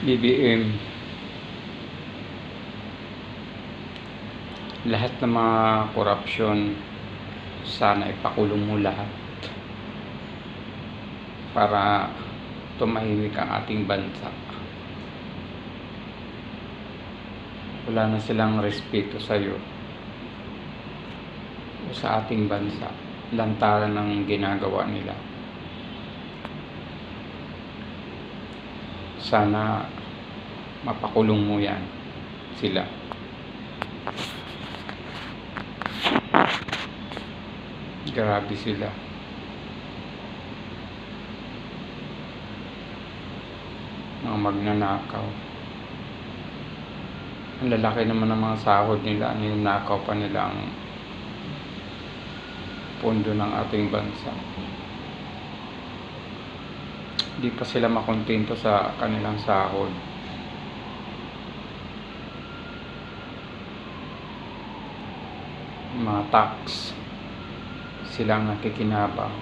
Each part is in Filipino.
BBM lahat ng mga korupsyon sana ipakulong mo lahat para tumahimik ang ating bansa. Wala na silang respeto sa iyo o sa ating bansa. Lantaran ng ginagawa nila sana mapakulong mo yan sila. Grabe sila. Mga magnanakaw. Ang lalaki naman ng mga sahod nila ninakaw pa nila ang pondo ng ating bansa hindi pa sila makontento sa kanilang sahod. Mga tax silang nakikinabang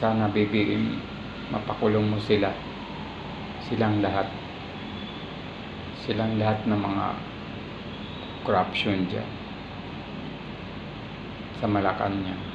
sana BBM mapakulong mo sila. Silang lahat. Silang lahat ng mga corruption dyan. Sa Malacanang